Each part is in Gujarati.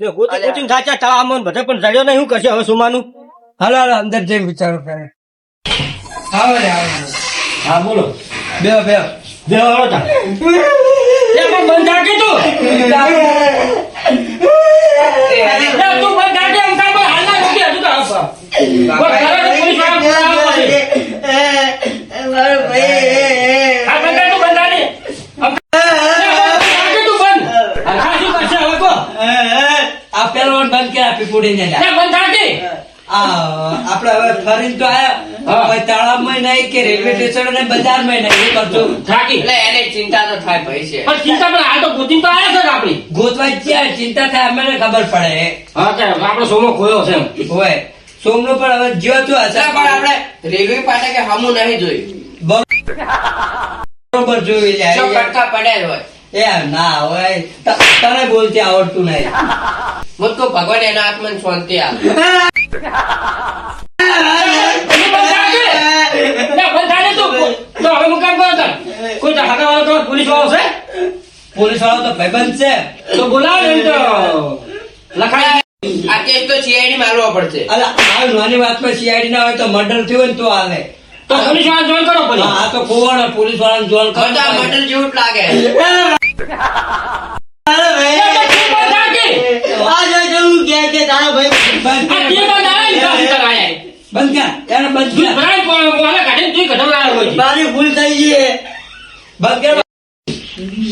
ગોતી ગોતીને સાચા તળાવમાં બધા પણ જડ્યો નહીં શું કરશે હવે સુમાનું હાલો હાલો અંદર જઈને વિચારો કરે આવો રે આવો હા બોલો. બે બે બે વાળો તા એ પણ બંધ રાખી તું? તું બંધ રાખી એમ કાંઈ હાલના નથી હજુ તો આપવા. કોઈ કરે તો પોલીસવાળા બોલાવવા પડે. હા, બંધ રાખ તું, બંધ રાખી. આમ- એ બંધ રાખી તું, બંધ. હા, હા, શું કરશે હવે કહો? આ પેલો બંધ કર્યા આપી પૂડી ને. બંધ રાખી. આપડે હવે ફરીને તો આયા. તળાવમાં નહીં કે રેલવે સ્ટેશન અને બજારમાં નહીં એ કરશું એટલે એને ચિંતા તો થાય ભાઈ છે. પણ ચિંતા પણ હાલ તો ગોતી તો આયા છે ને આપણી. ગોતવા જ્યાં ચિંતા થાય અમને ખબર પડે. હા, કે આપણો સોમો ખોયો છે હોય. સોમનું પણ હવે જ્યો તો હશે પણ આપણે રેલવે ફાટકે હમું નહીં જોયું. બરોબર જોયું જાય પડ્યા જ હોય. એ ના હોય. તને બોલતી આવડતું નહીં. હું તો ભગવાન એના આત્માને શાંતિ આપે. પોલીસ વાળો છે પોલીસ વાળો તો. ભાઈબંધ છે. તો બોલાવે ને તો. લખાય. આ કેસ તો સીઆઈડી મારવો પડશે. અલ આ નાની વાતમાં સીઆઈડી ના હોય તો મર્ડર થયું ને તો આવે તો પોલીસવાળા જોઈન કરો હા, પછી હા તો ખોવાડો પોલીસવાળા જોઈન કરો મને મટન જેવું લાગે.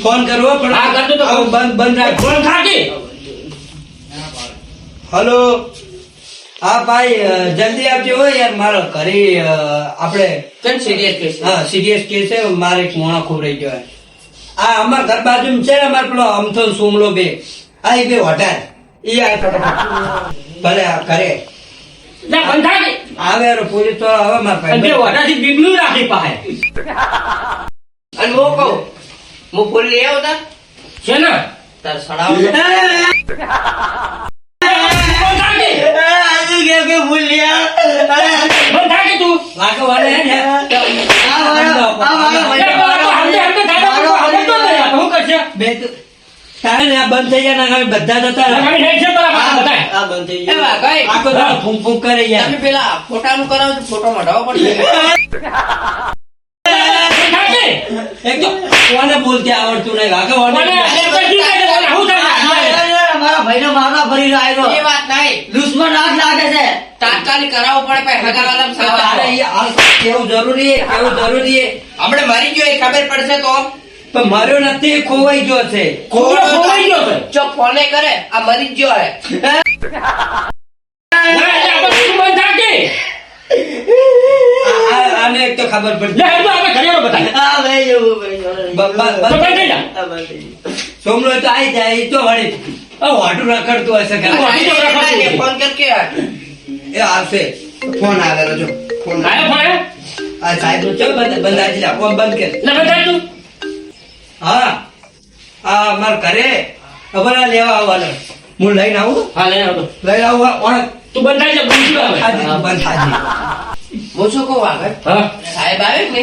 ફોન કરવો પણ આ કરતો તો બંધ બંધ રાખ ફોન રાખી. હલો હા ભાઈ જલ્દી આવજો હો યાર મારો ઘરે આપણે સિરિયસ કેસ હા સિરિયસ કેસ છે મારે કોણા રહી ગયો આ અમાર ઘર બાજુ છે ને અમાર પેલો અમથો સુમલો બે આ એ બે હોટાર એ આ ભલે આ કરે બંધ. આવે રો પોલીસ તો હવે માર પાસે બે વડાથી બીગલું રાખી પાસે. અને હું કહું હું ફૂલ લઈ આવતા છે ને? તાર સડાવ. બંધ તું. વાગે આ તો હાલતે હાલતે દાદા પણ હાલતો જ નહીં. આ તો શું કરશે? બે તો તારે આ બંધ થઈ ગયા ને બધા જતા આખો દાડો ફૂંક ફૂંક કરે યાર તમે પેલા ફોટાનું કરાવો છો ફોટો મઢાવો પડશે. એક તો કોને બોલતે આવડતું નહીં વાગે તો? એ વાત નહીં. દુશ્મન આગ લાગે છે. તાત્કાલિક કરાવવું પડે કેવું જરૂરી છે કેવું જરૂરી? આપણે મરી ગયો એ ખબર પડશે તો? પણ મારો નથી ખોવાઈ ગયો છે. ખોવાઈ ખોવાઈ ગયો છે. જો ફોને કરે આ મરી ગયો હે. આપણે તું આને એક ખબર લે, આપણે ઘરે બ- તો બ- બંધ સોમલો તો આઈ જાય તો વળી. આ વાઢું રખડતું હશે આ ઘરમાં. તો રખડતું ફોન કર કે એ આવશે. ફોન આવેલો જો ફોન આયો ફોન? આ સાહેબ. નું ચલ બંધ બંધ આજી જા. ફોન બંધ કર. લે, બંધ તું. હા. આ માર ઘરે લેવા આવવાનો. હું લઈને આવું? હા, લઈને આવું ઓણ તું બંધ થાય છે, બોલશું હવે. આજે બંધ થાજી હું શું કહું આગળ. હા, સાહેબ આવે ને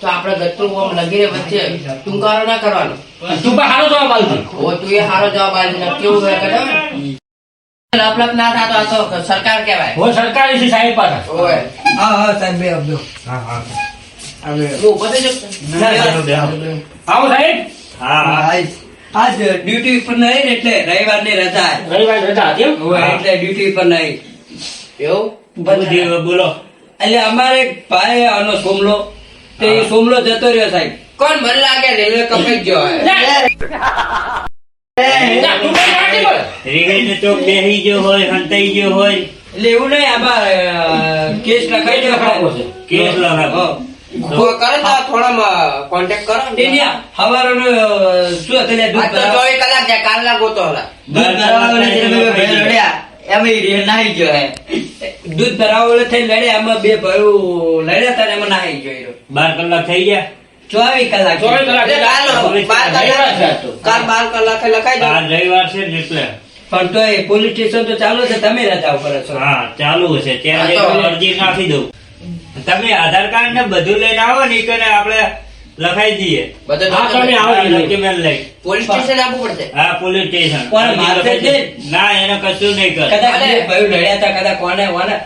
તો આપણે ગત્તુ ઓમ લગીને વચ્ચે ટૂંકારો ના કરવાનો. તું પણ હારો જવાબ આલજો. ઓ તું એ હારો જવાબ આવી કેવું હોય ખબર? લપ લપ ના થતો સરકાર કહેવાય. હું સરકારી છે સાહેબ પાસે. ઓય. હા હા સાહેબ બે આપજો હું. આવો સાહેબ આજ આજ ડ્યુટી પર નહીં એટલે રવિવારની રજા. રવિવાર રજા હતી એમ? હોય એટલે ડ્યુટી પર નહીં. એવું? બોલો. એટલે અમારે ભાઈ આનો સોમલો. તે સોમલો જતો રહ્યો સાહેબ. કોણ મને લાગે? રેલવે કપાઈ ગયો. રેલવે તો બેહી ગયો હોય હંતાઈ ગયો હોય. એટલે એવું નહીં આમાં કેસ લખાઈ કઈ લખાવો છે? કેસ લખાવો. તો તો થોડા કોન્ટેક્ટ કરો શું હતું દૂધ તો કલાક દૂધ ભાઈ લડ્યા. દૂધ એમાં બે ભાઈઓ લડ્યા હતા એમાં નાહી ગયો એ રહ્યો. બાર કલાક થઈ ગયા? ચોવીસ કલાક ચોવીસ કલાક. કાલ બાર કલાકે લખાઈ રવિવાર છે એટલે. પણ તો એ પોલીસ સ્ટેશન તો ચાલુ છે તમે રજા ઉપર છો. હા ચાલુ છે. ત્યાં અરજી નાખી દઉં. તમે આધાર કાર્ડ ને બધું લઈને આવો ને આપડે આપણે લખાઈ દઈએ. બધો હા, તમે આવો. ડોક્યુમેન્ટ લઈ. પોલીસ સ્ટેશન આપવું પડશે. હા પોલીસ સ્ટેશન. પણ મારે નહીં? ના એને કશું નહીં કરે. કદાચ ભાઈ લડ્યા હતા કદાચ કોને કોને.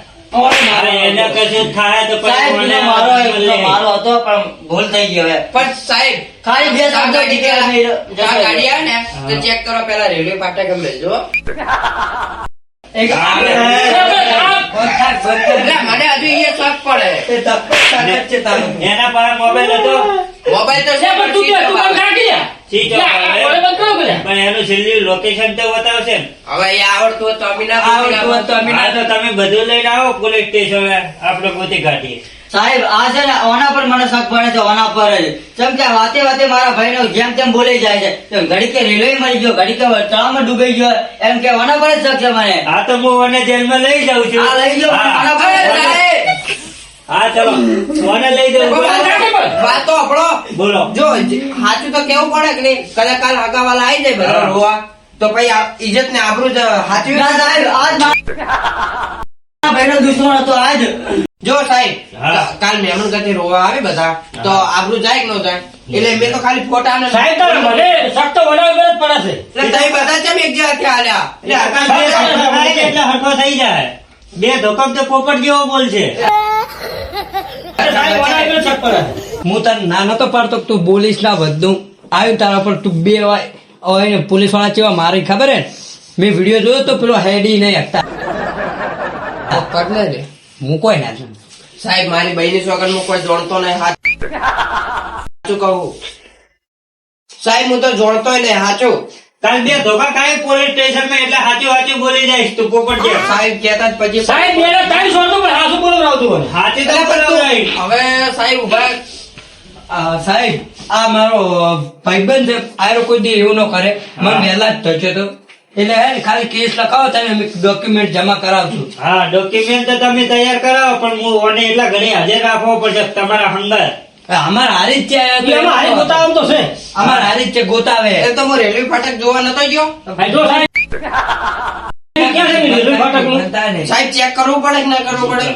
મારો હતો પણ ભૂલ થઈ ગયો પણ સાહેબ ખાલી બે ગાડી આવે ને ચેક કરો પેલા રેલવે પાટા ગમે લેજો. મને હજુ એ શોખ પડે. એ ધક્કો તાકાત છે તારો. એના પાસે મોબાઈલ હતો? મોબાઈલ તો છે પણ તું તું એનું છેલ્લી લોકેશન તો બતાવશે હવે એ આવડતું તો તમે બધું લઈને આવો પોલીસ સ્ટેશન આપણે પોતે કાઢીએ. સાહેબ આ છે ને ઓના પર મને શક પડે છે ઓના પર જ. જેમ કે વાતે વાતે મારા ભાઈનો જેમ તેમ બોલી જાય છે. તો ઘડી કે રેલવે મરી ગયો ઘડી કે તળાવમાં ડૂબી ગયો. એમ કે ઓના પર જ શક છે મને. હા તો હું મને જેલમાં લઈ જાઉં છું. આ લઈ જાઉં. ઓના પર. હા ચલો. ઓને લઈ જાઉં. વાત તો આપણો. બોલો. જો સાચું તો કેવું પડે કે નહીં? કદાચ કાલ હગાવાલા આવી જાય બધા. રોવા. તો પછી આ ઇજ્જત ને આબરૂ સાચવી ના સાહેબ આજ મારા ભાઈનો દુશ્મન હતો આજ. જો સાહેબ હા. કાલ મહેમાન ગતિ રોવા આવે બધા તો આબરૂ જાય કે ન જાય? એટલે મેં તો ખાલી ફોટા ને સાહેબ તારે મને શક તો બનાવવી જ પડે છે. એટલે તમે બધા કેમ એક જગ્યા ત્યાં આલ્યા એટલે એટલે હરકો થઈ જાય. બે ધોકમ તો પોપટ જેવો પડે. છે. હું તને ના નતો પાડતો તું બોલીશ ના બધું. આવ્યું તારા પર તું બે હોય પોલીસવાળા કેવા મારી ખબર હે? મેં વીડિયો જોયો તો પેલો હેડી નહીં હતા કરને રે. કોઈ ના સાહેબ મારી બહેની સોગનમાં કોઈ જોણતો નહીં સાચું કહું. સાહેબ હું તો જોડતો નહીં સાચું કાલ બે ધોકા ખાય પોલીસ સ્ટેશનમાં એટલે સાચું સાચું બોલી જાય તું પોપટ જેવો સાહેબ કહેતા જ પછી સાહેબ મેરે તારી જોડતો પણ બોલો બોલવડાવતું હોય. સાચું તો હવે સાહેબ ઊભા સાહેબ આ મારો ભાઈબંધ છે આયરો કોઈ દી એવું ન કરે. મને. વહેલા જ થયો તો. એટલે હે ખાલી કેસ લખાવો તમે ડોક્યુમેન્ટ જમા કરાવજો. હા ડોક્યુમેન્ટ તો તમે તૈયાર કરાવો પણ હું ઓને એટલા ઘણી હાજર રાખવો પડશે તમારા હંગાર અમારે હારી જ છે હારી ગોતાવવાનું તો છે. અમારે હારી જ છે ગોતાવે. એ તો હું રેલવે ફાટક જોવા નતો ગયો? ફાયદો જો સાહેબ. ચેક કરવું પડે કે ના કરવું પડે?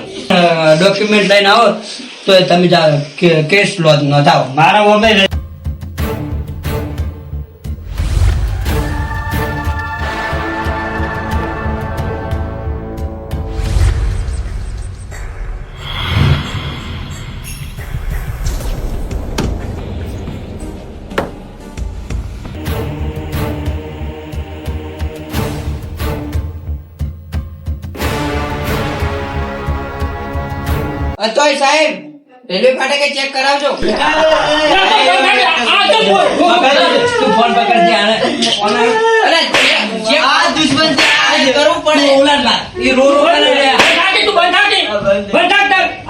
ડોક્યુમેન્ટ લઈને આવો તો એ તમે કેસ લો નોંધાવો. મારા મોબાઈલ તોય સાહેબ, રેલવે ફાટકે ચેક કરાવજો. ફોન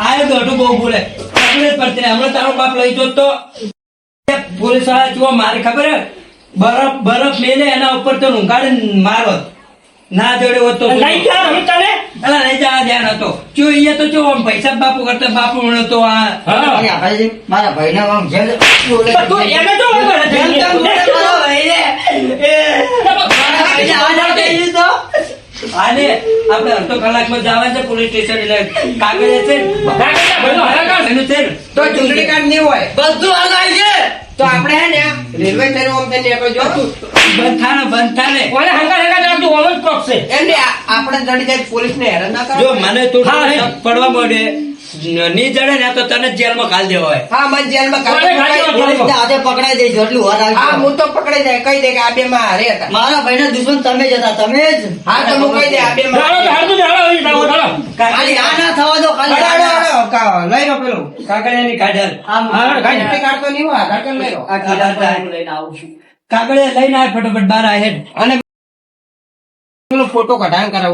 જે તું બહુ બોલે પકડે જ હમણાં તારો બાપ લઈ જતો. તો પોલીસવાળા જુઓ, મારે ખબર બરફ બરફ મેલે, એના ઉપર તો ઊંઘાડે મારો. ના જોડે હોત તો નહીં જા, હું તને. અલા લઈ જા ધ્યાન હતો. જો અહીંયા તો જો આમ પૈસા બાપુ કરતા બાપુ મળે તો આ હા. મારા ભાઈ મારા આમ જેલ તું એને તો? જેમ તેમ બોલે મારા. મારા ભાઈને આ ના કહી તો. આને આપણે અડધો કલાકમાં જવા છે પોલીસ સ્ટેશન એટલે કાગળ છે. એનું છે તો ચૂંટણી કાર્ડ નહીં હોય. બધું હલાય છે તો આપણે હે ને રેલવે થઈને ઓમ થઈને નીકળજો બંધ. થા ને બંધ થા ને ઓલે હંગા હંગાર રાખજો, ઓમ જ પકશે. એટલે આપણે જડી જાય પોલીસ ને હેરાન ના કરો જો મને તું પડવા મળે ની જડે ને તો તને જેલમાં ઘાલ દેવા હોય. હા મને જેલમાં મુકાય. પોલીસને હાથે પકડાઈ દે જેટલું વાર હા હું તો પકડાઈ જાય કહી દે કે આ બે માં હારે હતા. મારા ભાઈના દુશ્મન તમે જ હતા તમે જ. હા તો હું કહી દે આ બે માં તો જાઓ, ચાલો. ખાલી આ ના થવા દો ખાલી આ અડાડો, ના. અડાડો, કા- લઈ લો પેલું. કાગળિયાની કાઢલ. હા, કાંઈ ચૂંટણી કાર્ડ તો નહીં આ આધાર લઈ લો. આ કાઢલ લઈને આવું છું. કાગળિયા લઈને આય ફટાફટ બહાર આય અને ફોટો કઢાણ કરાવું